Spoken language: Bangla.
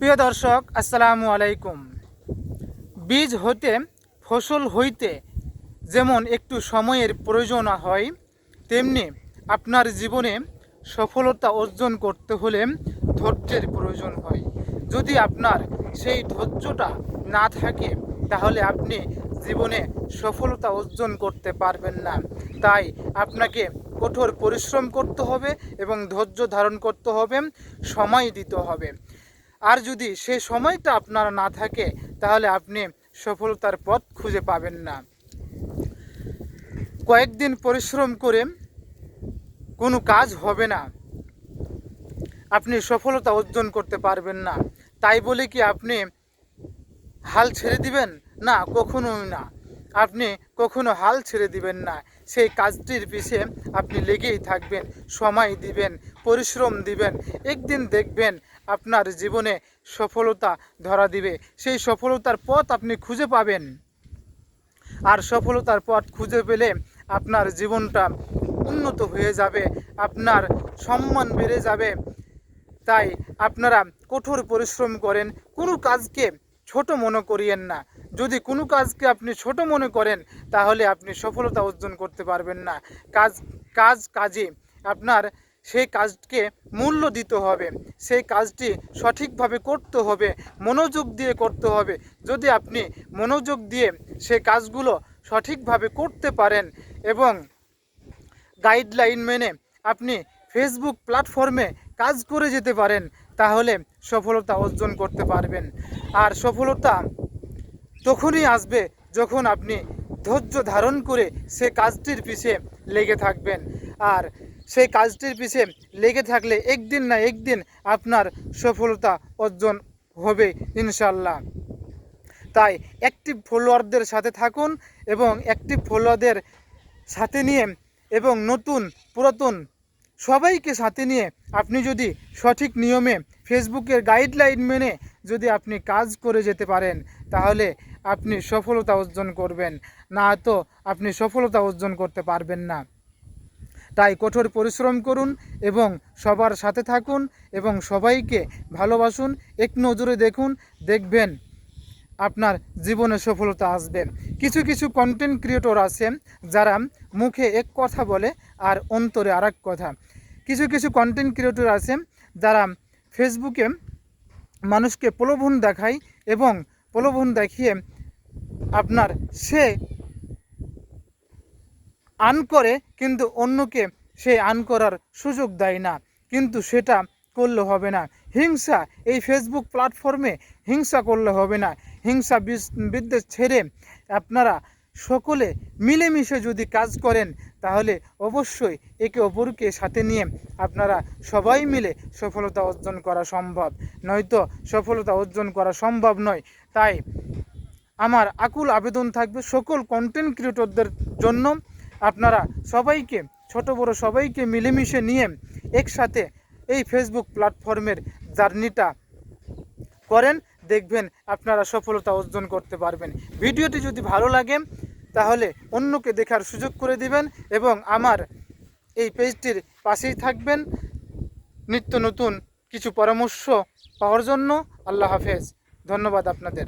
প্রিয় দর্শক, আসসালামু আলাইকুম। বীজ হতে ফসল হইতে যেমন একটু সময়ের প্রয়োজন হয়, তেমনি আপনার জীবনে সফলতা অর্জন করতে হলে ধৈর্যের প্রয়োজন হয়। যদি আপনার সেই ধৈর্যটা না থাকে, তাহলে আপনি জীবনে সফলতা অর্জন করতে পারবেন না। তাই আপনাকে কঠোর পরিশ্রম করতে হবে এবং ধৈর্য ধারণ করতে হবে, সময় দিতে হবে। আর যদি সেই সময়টা আপনার না থাকে, তাহলে আপনি সফলতার পথ খুঁজে পাবেন না। কয়েকদিন পরিশ্রম করে কোনো কাজ হবে না। আপনি সফলতা অর্জন করতে পারবেন না। তাই বলে কি আপনি হাল ছেড়ে দিবেন? না, কখনোই না। আপনি কখনো হাল ছেড়ে দিবেন না। সেই কাজটির পিছে আপনি লেগেই থাকবেন, সময় দিবেন, পরিশ্রম দিবেন, একদিন দেখবেন আপনার জীবনে সফলতা ধরা দিবে। সেই সফলতার পথ আপনি খুঁজে পাবেন। আর সফলতার পথ খুঁজে পেলে আপনার জীবনটা উন্নত হয়ে যাবে, আপনার সম্মান বেড়ে যাবে। তাই আপনারা কঠোর পরিশ্রম করেন, কোনো কাজকে ছোট মনে করিয়েন না। যদি কোনো কাজকে আপনি ছোট মনে করেন, তাহলে আপনি সফলতা অর্জন করতে পারবেন না। কাজ কাজ কাজে আপনার সেই কাজকে মূল্য দিতে হবে। সেই কাজটি সঠিকভাবে করতে হবে, মনোযোগ দিয়ে করতে হবে। যদি আপনি মনোযোগ দিয়ে সে কাজগুলো সঠিকভাবে করতে পারেন এবং গাইডলাইন মেনে আপনি ফেসবুক প্ল্যাটফর্মে কাজ করে যেতে পারেন তাহলে সফলতা অর্জন করতে পারবেন। আর সফলতা তখনই আসবে যখন আপনি ধৈর্য ধারণ করে সে কাজটির পিছে লেগে থাকবেন। আর সেই কাজটির পিছে লেগে থাকলে একদিন না একদিন আপনার সফলতা অর্জন হবে ইনশাল্লাহ তাই অ্যাক্টিভ ফলোয়ারদের সাথে থাকুন এবং অ্যাক্টিভ ফলোয়ারদের সাথে নিয়ে এবং নতুন পুরাতন সবাইকে সাথে নিয়ে আপনি যদি সঠিক নিয়মে ফেসবুকের গাইডলাইন মেনে যদি আপনি কাজ করে যেতে পারেন, তাহলে আপনি সফলতা অর্জন করবেন। না তো আপনি সফলতা অর্জন করতে পারবেন না। তাই কঠোর পরিশ্রম করুন এবং সবার সাথে থাকুন এবং সবাইকে ভালোবাসুন। এক নজরে দেখুন, দেখবেন আপনার জীবনে সফলতা আসবে। কিছু কিছু কন্টেন্ট ক্রিয়েটর আছে যারা মুখে এক কথা বলে আর অন্তরে আর কথা। কিছু কিছু কন্টেন্ট ক্রিয়েটর আছে যারা ফেসবুকে মানুষকে প্রলোভন দেখায় এবং প্রলোভন দেখিয়ে আপনার সে আন করে কিন্তু অন্যকে সে আন করার সুযোগ দেয় না। কিন্তু সেটা করলে হবে না। হিংসা এই ফেসবুক প্ল্যাটফর্মে হিংসা করলে হবে না। হিংসা বিদ্বেষ ছেড়ে আপনারা সকলে মিলেমিশে যদি কাজ করেন, তাহলে অবশ্যই একে অপরকে সাথে নিয়ে আপনারা সবাই মিলে সফলতা অর্জন করা সম্ভব। নয়তো সফলতা অর্জন করা সম্ভব নয়। তাই আমার আকুল আবেদন থাকবে সকল কন্টেন্ট ক্রিয়েটরদের জন্য। আপনারা সবাইকে, ছোট বড় সবাইকে মিলেমিশে নিয়ে একসাথে এই ফেসবুক প্ল্যাটফর্মের জার্নিটা করেন। দেখবেন আপনারা সফলতা অর্জন করতে পারবেন। ভিডিওটি যদি ভালো লাগে তাহলে অন্যকে দেখার সুযোগ করে দিবেন এবং আমার এই পেজটির পাশেই থাকবেন। নিত্য নতুন কিছু পরামর্শ পাওয়ার জন্য আল্লাহ হাফেজ। ধন্যবাদ আপনাদের।